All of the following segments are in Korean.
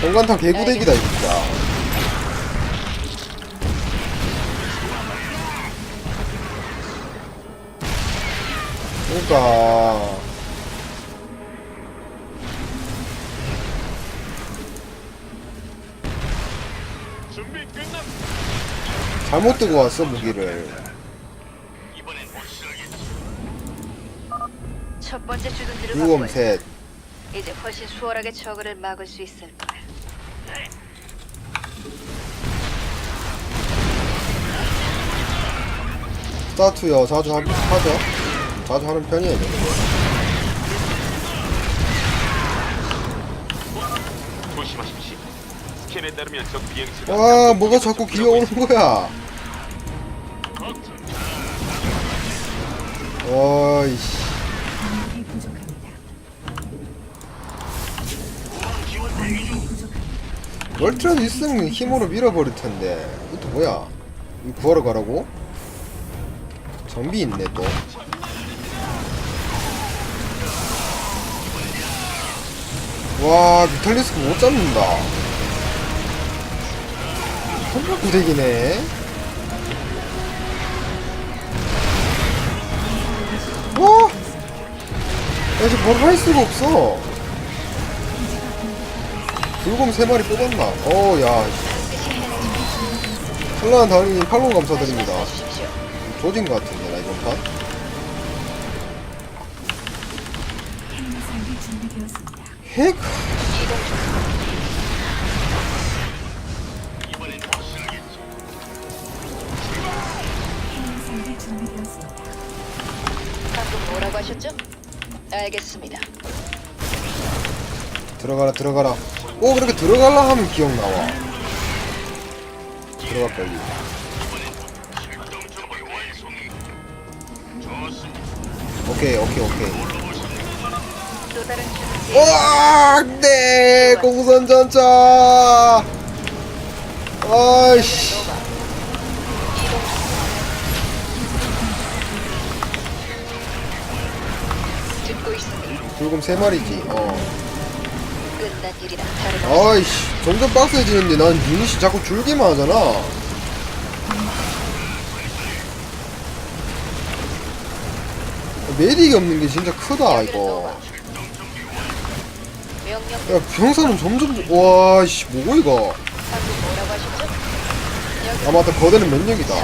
정관탕 개구대기다 진짜 그러니까. 잘못 들고 왔어 무기를. 첫 번째 주둔지를 유검. 셋 이제 훨씬 수월하게 저그를 막을 수 있을 거야. 스타투요 자주 하, 하죠 자주 하는 편이에요 조심하십시오. 스캔에 따르면 적 비행체가 와 뭐가 자꾸 기어오는 거야 어이씨. 광물이 부족합니다. 멀티라도 있으면 힘으로 밀어버릴 텐데 이것도 뭐야 이거 구하러 가라고? 장비 있네 또 와, 뮤탈리스크 못 잡는다. 정말 구대기네. 와! 야, 이제 뭘할 수가 없어. 불곰 세 마리 뽑았나? 어, 야. 찬란한 다은님 팔로우 감사드립니다. 조진 것 같은 핵? 준비되었습니다. 방금 뭐라고 하셨죠? 알겠습니다. 들어가라, 들어가라. 오, 그렇게 들어갈라 하면 기억 나와. 들어가, 빨리. 오케이, 오케이, 오케이. 또 다른. 우와, 네, 공선 전차. 아이씨. 이동 중. 듣고 있습니다. 불곰 세 마리지. 어. 아이씨, 점점 빡세지는데 난 유닛이 자꾸 줄기만 하잖아. 메딕이 없는 게 진짜 크다, 이거. 명령 야, 병사는 점점, 와, 씨, 뭐고, 이거. 방금 뭐라고 하셨죠? 여기 아, 맞다, 거대는 면역이다.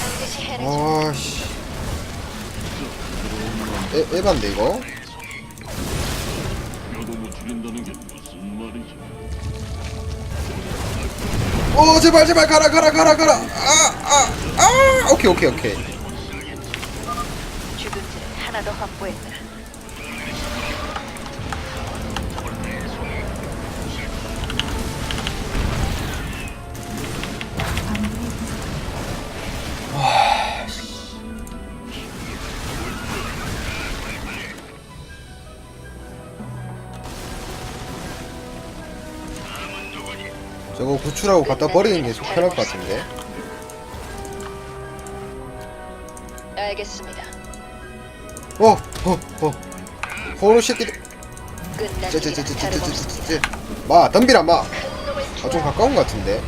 반드시 해내죠. 아, 씨. 에, 에반데, 이거? 여동을 줄인다는 게 무슨 말이지? 어, 제발, 제발, 가라, 가라, 가라, 가라. 아, 아, 아. 오케이, 오케이, 오케이. 더 확보했다. 저거 구출하고 갖다 버리는 게좀 편할 것 같은데. 알겠습니다. 어, 어, 어. 호로 새끼들. 끝난 일이라 쟤쟤 쟤 쟤 쟤 쟤쟤. 다름없습니다. 마, 덤비라, 마. 큰 놈을 아, 좀 가까운 것 같은데.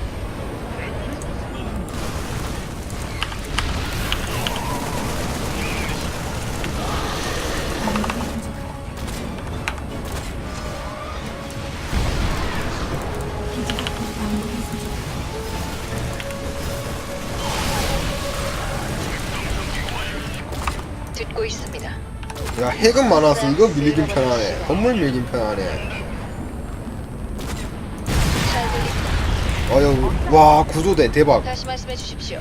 야, 핵은 많아서 이거 밀리긴 편하네. 건물 밀긴 편하네. 잘 들립니다. 아유, 와, 구조대 대박. 다시 말씀해 주십시오.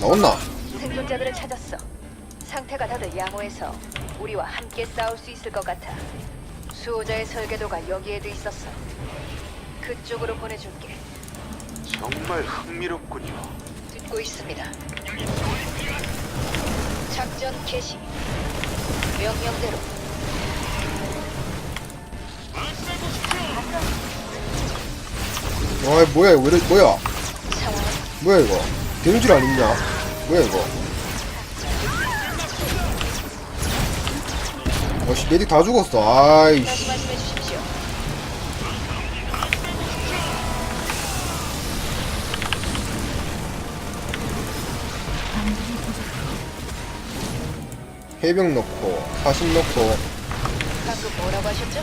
나왔나? 생존자들을 찾았어. 상태가 다들 양호해서 우리와 함께 싸울 수 있을 것 같아. 수호자의 설계도가 여기에도 있었어. 그쪽으로 보내줄게. 정말 흥미롭군요. 듣고 있습니다. 작전 개시. 명령대로. 와, 뭐야, 이거 왜 이래, 뭐야? 뭐야, 이거? 데미지를 안 입냐? 뭐야, 이거? 어씨 메딕 다 죽었어 아이씨 해병 넣고 사신 넣고 방금 뭐라고 하셨죠?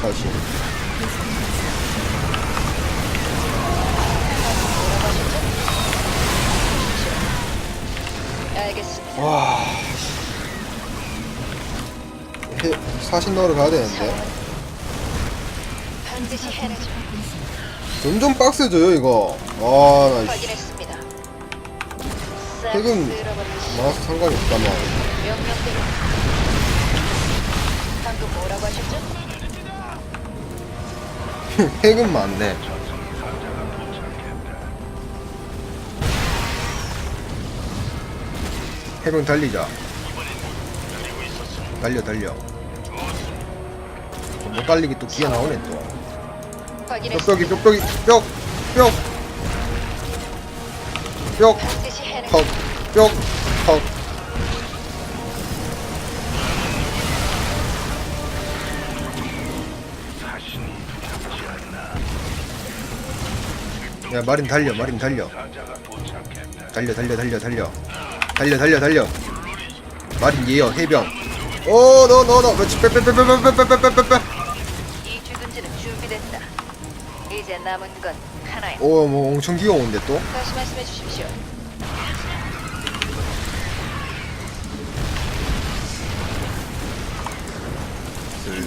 사신 뭐라고 하셨죠? 주십시오. 알겠습니다. 와 해, 사신 넣으러 가야 되는데 반드시 해내죠. 점점 빡세져요 이거 아나 확인했습니다. 쓸어버리시 나와서 상관이 없다만 명령대로. 방금 뭐라고 하셨죠? 핵은 많네 해병 달리자 달려 달려 못 달리기 또 기어 나오네 또 뾱뾱이 확인했습니다. 뾱뾱이 뾱뾱 뾱 턱, 뾱, 턱. 야, 마린 달려, 마린 달려. 달려, 달려, 달려, 달려. 달려, 달려, 달려. 마린 예여, 해병. 오, 너, 너, 너. 그렇지, 빼빼빼빼빼빼빼빼빼빼. 이 주둔지는 준비됐다. 이제 남은 건 하나야. 오, 뭐 엄청 귀여운데 또? 다시 말씀해 주십시오.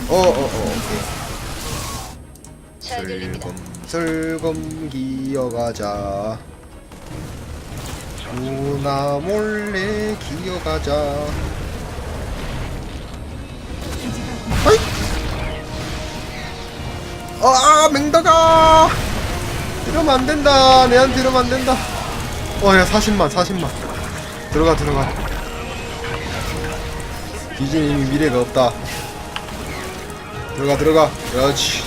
어, 어, 어, 오케이. 잘 들립니다. 슬금 슬금 기어가자. 누나 몰래 기어가자. 어이! 아 맹다가! 이러면 안 된다. 내한테 이러면 안 된다. 어야 40만 40만. 들어가 들어가. 디즈니 이미 미래가 없다 들어가 들어가 그렇지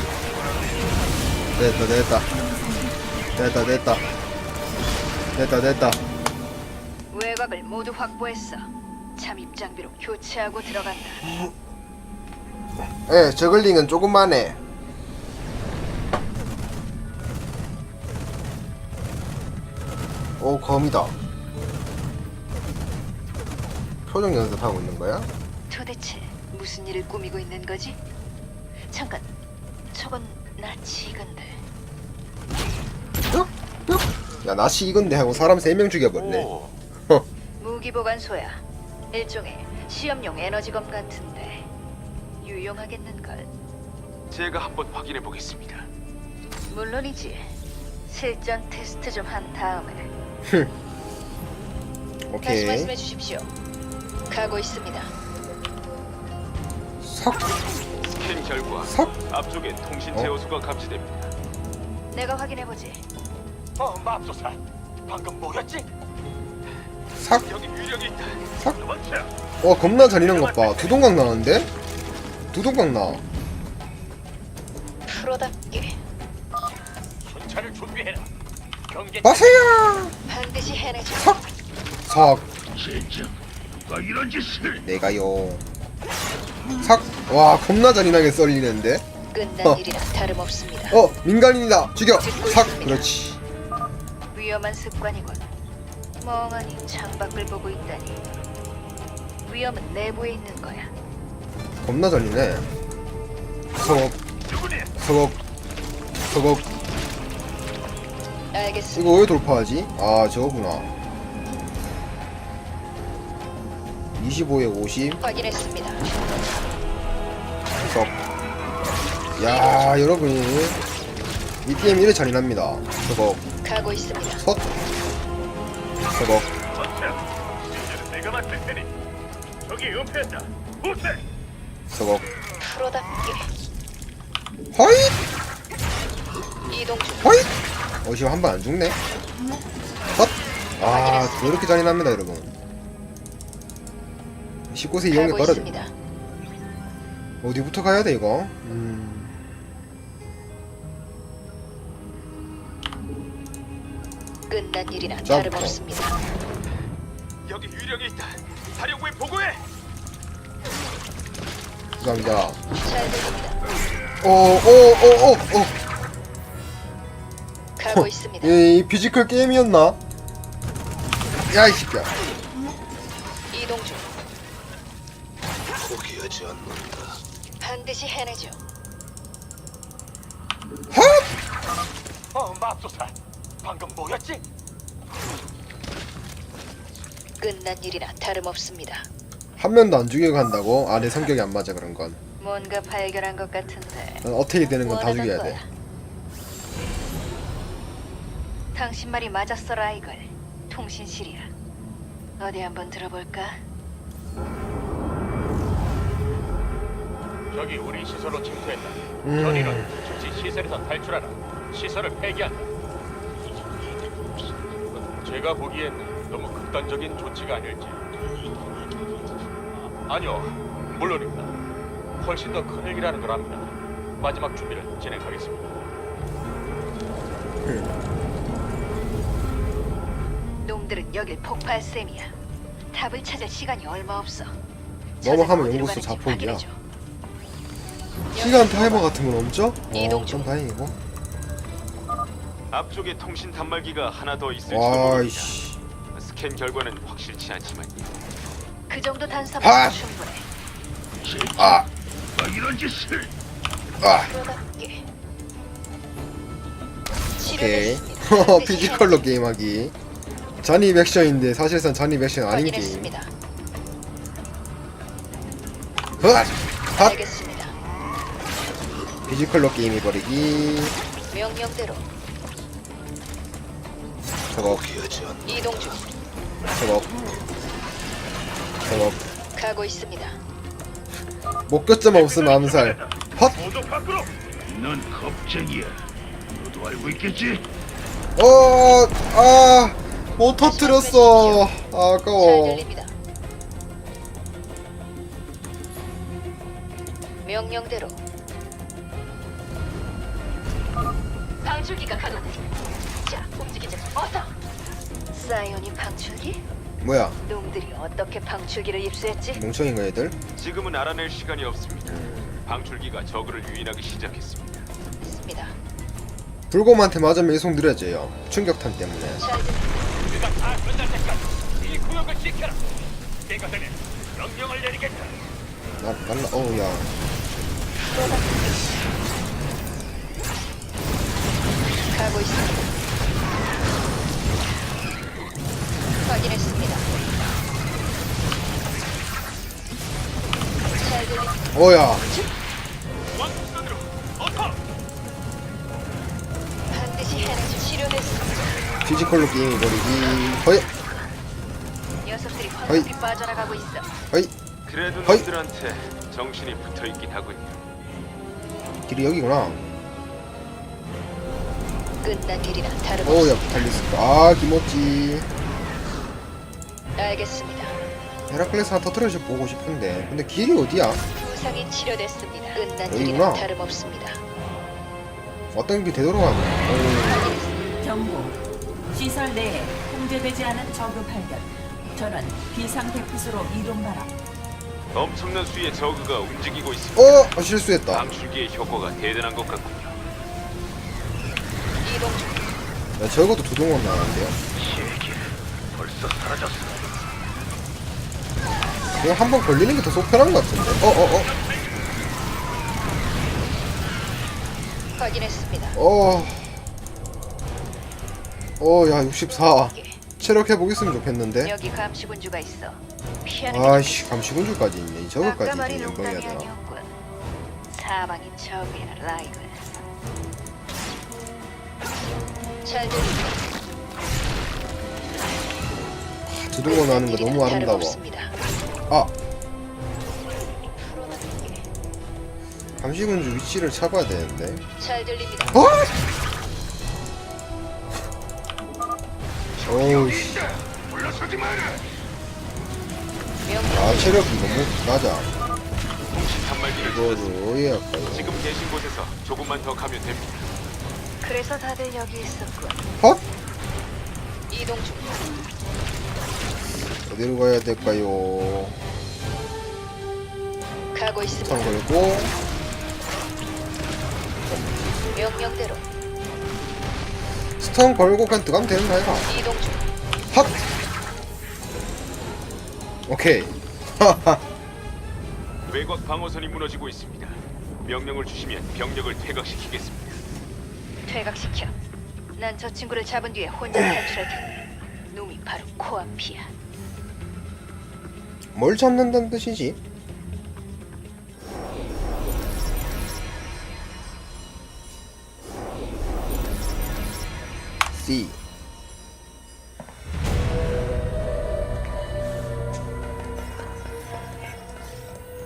됐다 됐다 됐다 됐다 됐다 됐다 외곽을 모두 확보했어. 잠입 장비로 교체하고 들어간다. 예 저글링은 조금만 해 오, 검이다. 표정 연습하고 있는 거야? 도대체 무슨 일을 꾸미고 있는 거지? 잠깐, 저건 나치 이건데. 야, 나시 이건데 하고 사람 3명 죽여버렸네. 오, 무기 보관소야. 일종의 시험용 에너지검 같은데 유용하겠는걸. 제가 한번 확인해 보겠습니다. 물론이지. 실전 테스트 좀 한 다음에 다시 오케이. 말씀해 주십시오. 가고 있습니다. 석, 스캔 결과 석. 앞쪽에 통신 어? 제어수가 감지됩니다. 내가 확인해 보지. 어, 맙소사. 방금 뭐였지? 석, 여기 유령이 있다. 석. 도망쳐. 와, 겁나 잔인한 것 봐. 두동강 나는데? 두동강 나. 프로답게 전차를 준비해라. 경계 마세요! 반드시 해내죠. 석, 석. 진짜 누가 이런 짓을? 내가요. 석. 와, 겁나 잔인하게 썰리는데? 끝난 어. 다름없습니다. 어, 민간인이다. 죽여. 석. 그렇지. 위험한 습관이군. 멍하니 창밖을 보고 있다니. 위험은 내부에 있는 거야. 겁나 잔인해. 서걱? 서걱, 서걱. 알겠습니다. 이거 왜 돌파하지? 아 저거구나 25에 50 확인했습니다. 석. 야 여러분 이 게임 이래 잔인합니다 서걱 가고 있습니다. 전차. 이제는 내가 맡을 테니. 저기 은폐한다. 후퇴. 서걱 프로답게 허잇 이동 중. 허잇 어 지금 한번 안 죽네 섰아 이렇게 잔인합니다 여러분 19세 이용에 가고 걸어 있습니다. 어디부터 가야 돼 이거 음 끝난 일이나 점프. 다름없습니다. 여기 유령이 있다. 사령부에 보고해. 감사합니다 잘 들립니다. 오오오오 오 가고 있습니다. 이 피지컬 게임이었나? 야이 새끼야 포기하지 않는다. 반드시 해내죠. 헛! 어, 맙소사. 방금 뭐였지? 끝난 일이나 다름없습니다. 한 명도 안 죽이고 간다고? 아 내 성격이 안 맞아 그런 건 뭔가 발견한 것 같은데. 난 어떻게 되는 건 다 원하던 죽여야 돼 거야. 당신 말이 맞았어, 라이걸. 통신실이야. 어디 한번 들어볼까? 저기 우리 시설로 침투했다. 음. 전인은 즉시 시설에서 탈출하라. 시설을 폐기한다. 제가 보기엔 너무 극단적인 조치가 아닐지. 아니요, 물론입니다. 훨씬 더 큰 일이라는 걸 압니다. 마지막 준비를 진행하겠습니다. 놈들은 여길 폭파할 셈이야. 답을 찾을 시간이 얼마 없어. 뭐뭐 하면 연구소 자폭이야. 확인해줘. 시간 타이머 같은 건 없죠? 이동 어, 중. 다행이고 앞쪽에 통신 단말기가 하나 더 있을지도 와이씨 스캔 결과는 확실치 않지만 그 정도 아! 단서면 충분해. 아! 이런 짓을 아! 오케이 치료됐습니다. 반드시 피지컬로. 게임하기 전입 액션인데 사실상 전입 액션 아닌 게임 확인했습니다. 헛! 헛! 알겠습니다. 피지컬로 게임 해버리기 명령대로 저거 이동 중. 저거 저거 가고 있습니다. 목표점 없으면 암살 헛! 모두 밖으로. 넌 겁쟁이야. 너도 알고 있겠지? 어! 아! 못 터뜨렸어 잘 아까워 들립니다. 명령대로. 방출기가 가동돼. 자, 움직이자. 어서. 사이오닉 방출기? 뭐야 놈들이 어떻게 방출기를 입수했지? 멍청인가 얘들? 지금은 알아낼 시간이 없습니다. 방출기가 저그를 유인하기 시작했습니다. 있습니다. 불곰한테 맞으면 이속 느려져요 충격탄 때문에 잘. 그가 다 끝날 때까지 이 구역을 지켜라. 때가 되면 명령을 내리겠다. 나, 날라 어우야 가 고 있습니다. 확인했습니다. 잘 어서. 반드시 해내죠. 치료됐습니다. 피지컬로 게임 해버리기 허이 녀석들이 어이. 황급히 빠져나가고 있어. 허이 그래도 허이. 놈들한테 정신이 붙어 있긴 하군요. 길이 여기구나 끝난 일이나 어우야 다름없습니다. 달리스 아 김어찌 알겠습니다. 헤라클레스 하나 터트려서 보고 싶은데 근데 길이 어디야? 부상이 치료됐습니다. 끝난 여기구나. 일이나 다름없습니다. 어떤 게 되돌아가네 경고. 시설 내에 통제되지 않은 저그 발견. 전원 비상 대피소로 이동 바람. 엄청난 수의 저그가 움직이고 있습니다. 어! 아, 실수했다 방출기의 효과가 대단한 것 같군 야 저것도 두 동원 나왔는데요 벌써 사라졌어. 이거 한번 걸리는 게 더 속편한 것 같은데 어 어 어 확인했습니다. 어. 어, 야, 64. 예. 체력 해 보겠으면 좋겠는데. 여기 감시군주가 있어. 피하는 게 아이씨, 감시군주까지 있네. 저거까지 연방해야 되나. 사망이 적이야, 라이글. 잘 들립니다. 두 동원 하는 거 너무 아름다워. 다름없습니다. 아, 감시군주 위치를 잡아야 되는데. 잘 들립니다. 어? 어우, 씨. 물러서지 마라. 명령 아, 체력이 너무 낮아. 단말기를 이거를 찾았습니다. 어디에 할까요? 지금 계신 곳에서 조금만 더 가면 됩니다. 그래서 다들 여기 있었군. 헛? 이동 중. 어디로 가야 될까요? 가고 있습니다. 턴 걸고 명령대로 스턴 걸고 그냥 들어가면 되는 거 아이가? 이동 중. 핫! 오케이 하하 외곽 방어선이 무너지고 있습니다. 명령을 주시면 병력을 퇴각시키겠습니다. 퇴각시켜. 난 저 친구를 잡은 뒤에 혼자 탈출할 테니. 놈이 바로 코앞이야. 뭘 잡는다는 뜻이지?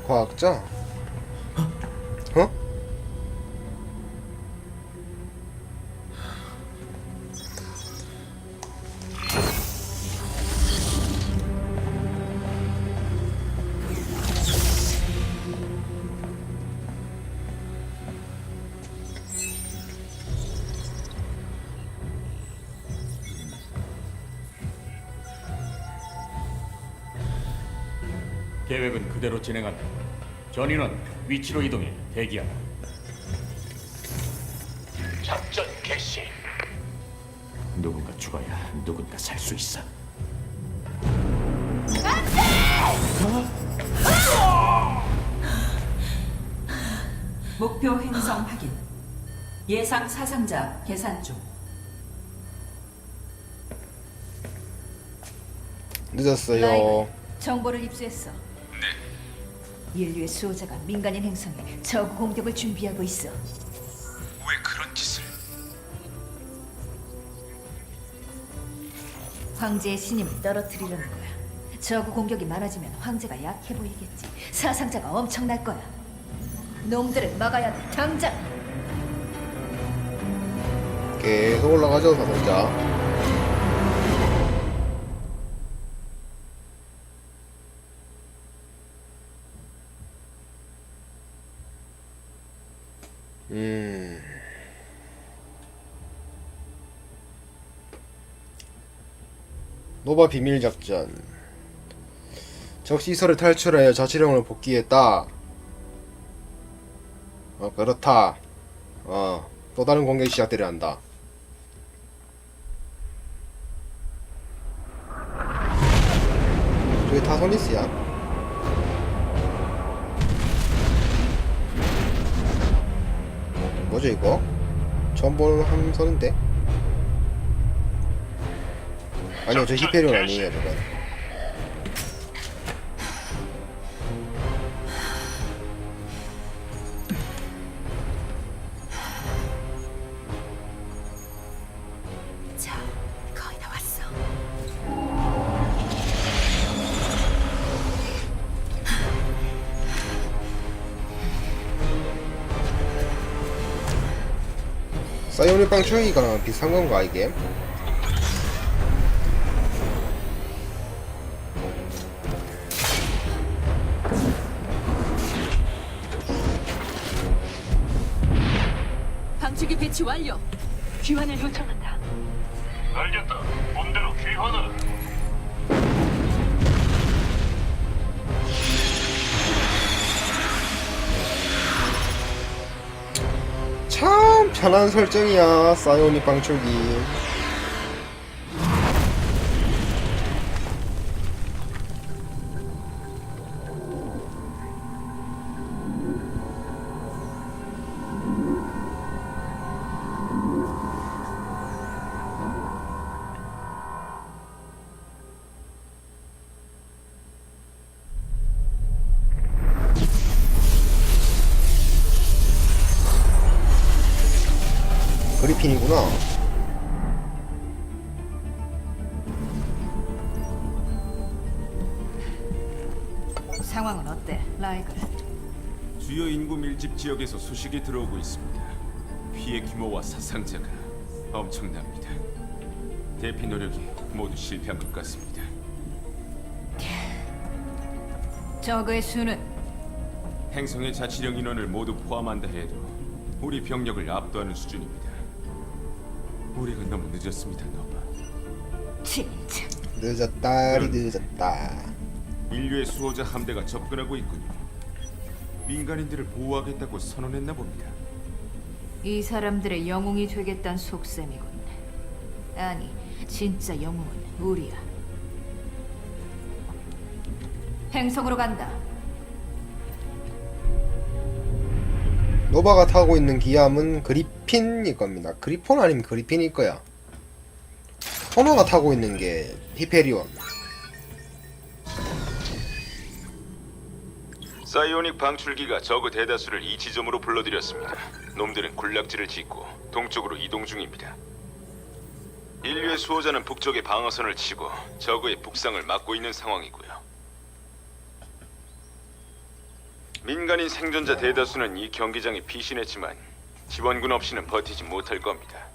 과학자? 계획은 그대로 진행한다. 전인은 위치로 이동해 대기하라. 작전 개시. 누군가 죽어야 누군가 살 수 있어. 목표 행성 확인. 예상 사상자 계산 중. 늦었어요 라이브, 정보를 입수했어. 인류의 수호자가 민간인 행성에 적 공격을 준비하고 있어. 왜 그런 짓을? 황제의 신임을 떨어뜨리려는 거야. 저그 공격이 많아지면 황제가 약해 보이겠지. 사상자가 엄청날 거야. 놈들을 막아야 돼. 당장. 계속 올라가죠 사동자 노바 비밀 작전 적 시설을 탈출하여 자치령을 복귀했다 어 그렇다 어 또 다른 공격이 시작되려 한다 저기 타소니스야. 뭐죠 이거? 처음 보는 함선인데? 아니요 저 히페리온 아니에요 저거 자, 거의 다 왔어. 사이오닉 방출기가 비슷한 건가 이게? 귀환을 요청한다. 알겠다. 본대로 귀환하라. 참 편한 설정이야 사이오닉 방출기 지역에서 소식이 들어오고 있습니다. 피해 규모와 사상자가 엄청납니다. 대피 노력이 모두 실패한 것 같습니다. 저그의 수는 행성의 자치령 인원을 모두 포함한다 해도 우리 병력을 압도하는 수준입니다. 우리가 너무 늦었습니다, 너바. 진짜. 늦었다리 늦었다 인류의 수호자 함대가 접근하고 있군요. 민간인들을 보호하겠다고 선언했나 봅니다. 이 사람들의 영웅이 되겠다는 속셈이군. 아니, 진짜 영웅은 우리야. 행성으로 간다. 노바가 타고 있는 기함은 그리핀일 겁니다 그리폰 아니면 그리핀일 거야 호너가 타고 있는 게 히페리온 사이오닉 방출기가 저그 대다수를 이 지점으로 불러들였습니다. 놈들은 군락지를 짓고 동쪽으로 이동 중입니다. 인류의 수호자는 북쪽에 방어선을 치고 저그의 북상을 막고 있는 상황이고요. 민간인 생존자 대다수는 이 경기장에 피신했지만 지원군 없이는 버티지 못할 겁니다.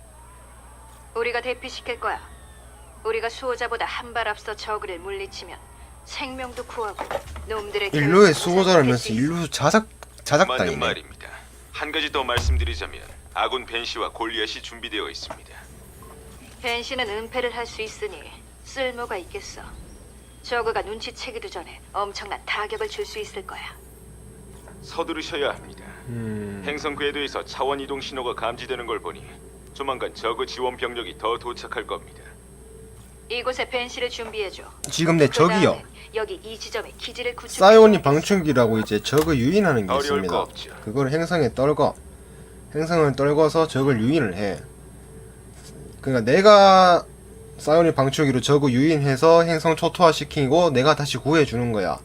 우리가 대피시킬 거야. 우리가 수호자보다 한 발 앞서 저그를 물리치면 생명도 구하고 놈들의 인류의 괴롭힘을 수호자라면서 잡을 수 있어. 인류 자작 맞는 자작단이네 말입니다. 한 가지 더 말씀드리자면 아군 벤시와 골리앗이 준비되어 있습니다. 벤시는 은폐를 할 수 있으니 쓸모가 있겠어. 저그가 눈치채기도 전에 엄청난 타격을 줄 수 있을 거야. 서두르셔야 합니다. 음, 행성 궤도에서 차원 이동 신호가 감지되는 걸 보니 조만간 저그 지원 병력이 더 도착할 겁니다. 이곳에 벤시를 준비해줘. 지금 내 적이요. 그다음엔 여기 이 지점에 기지를 구축. 사이오닉 방출기라고 이제 적을 유인하는 게 어려울 있습니다. 없죠. 그걸 행성에 떨궈. 행성을 떨궈서 적을 유인을 해. 그러니까 내가 사이오닉 방출기로 적을 유인해서 행성 초토화 시키고 내가 다시 구해 주는 거야.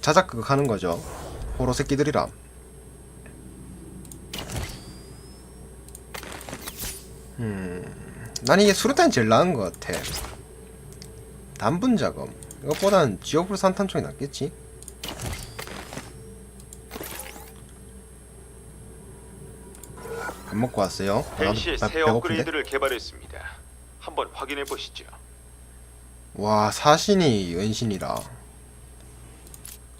자작극 하는 거죠. 호로 새끼들이라. 음 난 이게 수류탄이 제일 나은 것 같아 단분 작업. 이것보단 지옥불 산탄총이 낫겠지? 밥 먹고 왔어요. 아, 벤시의 나새 업그레이드를 개발했습니다. 한번 확인해 보시죠. 와 사신이 은신이라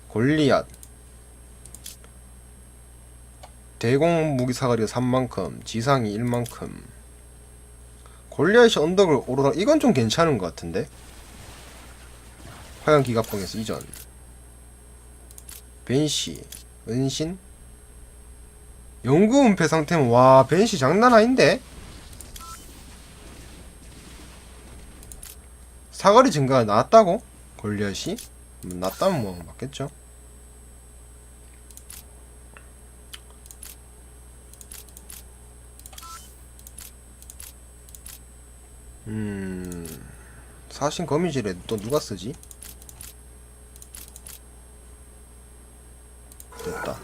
골리앗. 대공 무기 사거리가 3만큼 지상이 1만큼. 골리앗이 언덕을 오르라 이건 좀 괜찮은 것 같은데 화양 기갑봉에서 이전 벤시 은신 연구 은폐 상태면 와 벤시 장난 아닌데 사거리 증가가 나왔다고? 골리앗이? 음, 낮다면 뭐 맞겠죠 음 사신 거미줄에 또 누가 쓰지? 됐다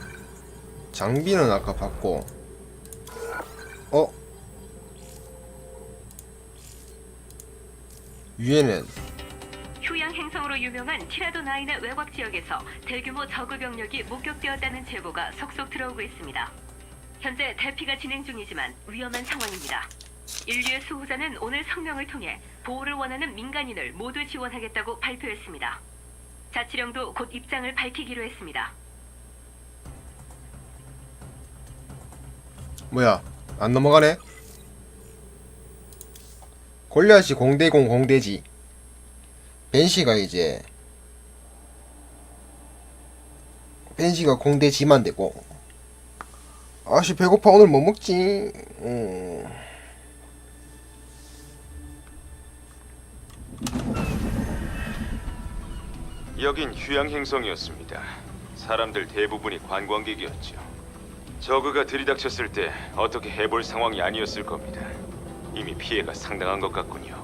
장비는 아까 봤고 어? 위에는 휴양 행성으로 유명한 티라도 나인의 외곽 지역에서 대규모 저그 병력이 목격되었다는 제보가 속속 들어오고 있습니다. 현재 대피가 진행 중이지만 위험한 상황입니다. 인류의 수호자는 오늘 성명을 통해 보호를 원하는 민간인을 모두 지원하겠다고 발표했습니다. 자치령도 곧 입장을 밝히기로 했습니다. 뭐야 안 넘어가네 골리앗이 공대공 공대지 벤시가 이제 벤시가 공대지만 되고 아씨 배고파 오늘 뭐 먹지 음. 여긴 휴양 행성이었습니다. 사람들 대부분이 관광객이었죠. 저그가 들이닥쳤을 때 어떻게 해볼 상황이 아니었을 겁니다. 이미 피해가 상당한 것 같군요.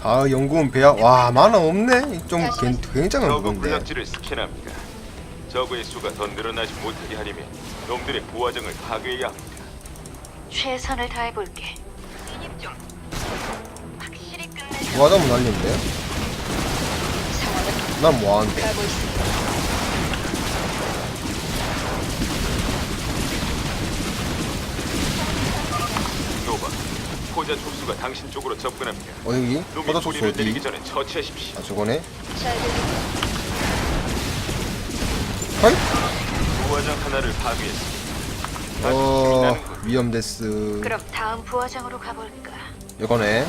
다 연구원 배야 와 만화 없네 좀 괜- 굉장한 저그 군락지를 스캔합니다. 저그의 수가 더 늘어나지 못하게 하려면 놈들의 부하정을 파괴해야 합니다. 최선을 다해볼게. 확실히 끝내자. 뭐하자면 날린데 난 뭐하는데. 노바, 포자 촉수가 당신 쪽으로 접근합니다. 어 여기? 놈이 포도촉수 소리를 내리기 어디? 전에 처치하십시오. 아 저거네 헐? 부하정 하나를 파괴했습니다. 아주 어... 힘이 나는 군. 위험데스 그럼 다음 부화장으로 가볼까? 이거네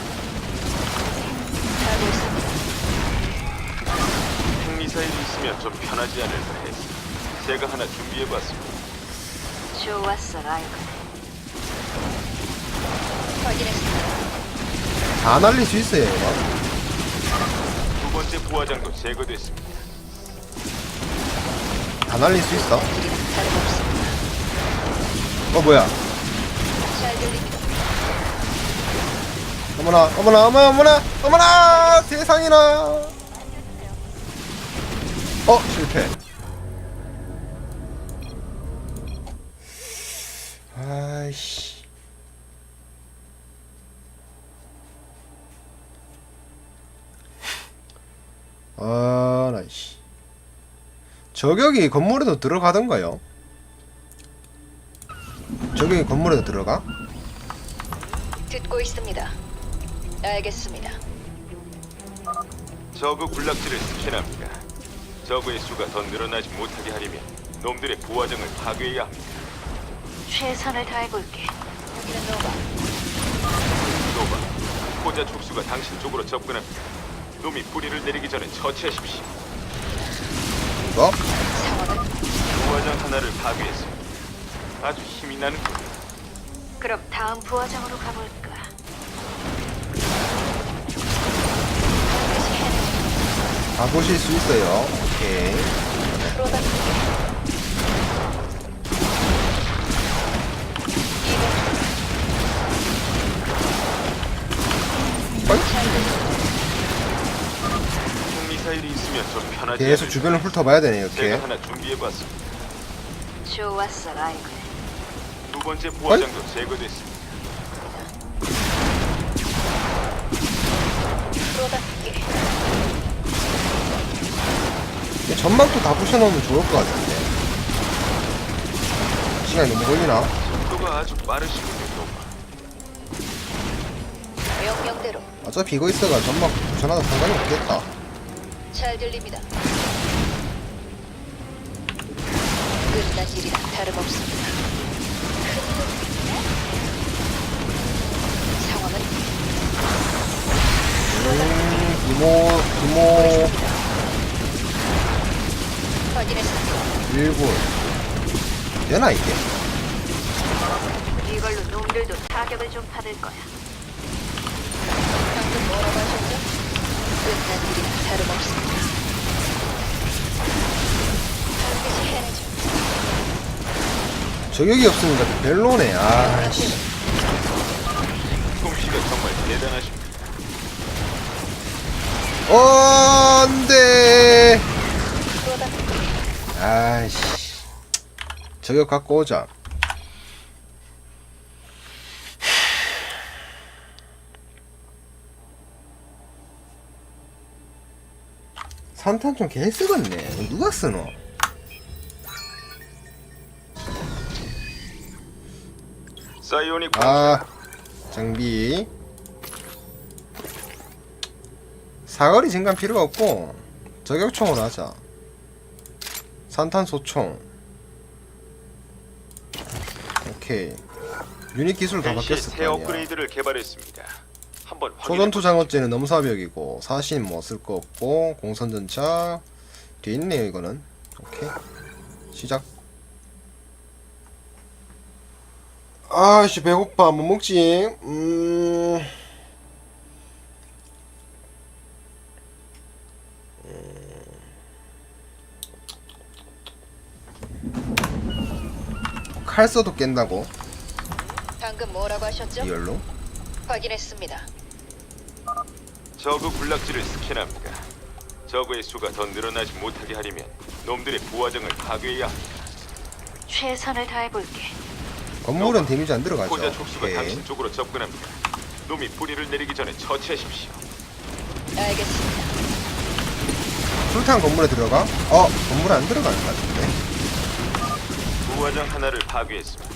미사일이 있으면 좀 편하지 않을까 해서 제가 하나 준비해봤습니다. 좋았어, 라이건. 확인했습니다. 다 날릴 수 있어요 이거 두 번째 부하장도 제거됐습니다. 다 날릴 수 있어 다름없습니다. 어 뭐야 잘 들립니다. 어머나 어머나 어머나 어머나 어머나 세상이나 어 실패 아이씨 아 나이씨 저격이 건물에도 들어가던가요? 저격이 건물에도 들어가? 듣고 있습니다. 알겠습니다. 저그 군락지를 스캔합니다. 저그의 수가 더 늘어나지 못하게 하려면 놈들의 부하장을 파괴해야 합니다. 최선을 다해볼게. 여기는 노바. 노바, 포자 촉수가 당신 쪽으로 접근합니다. 놈이 뿌리를 내리기 전에 처치하십시오. 이거? 상황은? 부하장 하나를 파괴했습니다. 아주 힘이 나는 군 그럼 다음 부화장으로 가볼까? 해내죠. 가보실 수 있어요 오케이 프로다. 핵미사일이 있으면 좀 편하지 계속 않을까 주변을 훑어봐야 되네 이렇게 제가 하나 준비해봤습니다. 좋았어, 라이건. 두 번째 부하장도 제거됐습니다. 프로답게. 이 전망도 다 부셔놓으면 좋을 것 같은데 시간이 너무 걸리나? 속도가 아주 빠르시군요. 명령대로 어차피 이거 있어가 전망 부셔놔도 상관이 없겠다 잘 들립니다. 끝난 일이라 다름없습니다. 상황은 음 규모 규모 일군 되나 이게? 이걸로 놈들도 타격을 좀 받을 거야. 방금 뭐라고 하셨죠? 끝난 일이라 다름없습니다. 반드시 해내죠. 저격이 없으니까 별로네 아 씨 솜씨가 정말 대단하십니다. 어 안돼 프로답게. 아이씨. 저격 갖고 오자. 산탄 좀 개쓰겄네. 누가 쓰노? 사이오닉 아 장비. 사거리 증감 필요가 없고 저격총으로 하자 산탄소총. 오케이. 유닛 기술 다 바뀌었을 새 거 아니야. 업그레이드를 개발했습니다. 한번 초전투 장어죄는 넘사벽이고 사신 뭐 쓸 거 없고 공선전차 뒤에 있네요 이거는. 오케이. 시작. 아씨 배고파. 뭐 먹지? 음 칼 써도 깬다고 방금 뭐라고 하셨죠? 리얼로 확인했습니다. 저그 군락지를 스캔합니다. 저그의 수가 더 늘어나지 못하게 하려면 놈들의 부하장을 파괴해야 합니다. 최선을 다해볼게. 건물은 데미지 안 들어가죠 포자 촉수가 오케이. 당신 쪽으로 접근합니다. 놈이 뿌리를 내리기 전에 처치하십시오. 알겠습니다. 술탄 건물에 들어가? 어 건물에 안 들어가는 것 같은데 부하장 하나를 파괴했습니다.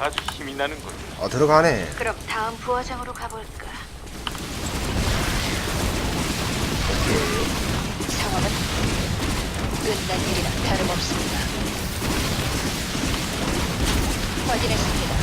아주 힘이 나는 군어 들어가네 그럼 다음 부화장으로 가볼까? 상황은 끝난 일이라 다름없습니다. 확인했습니다.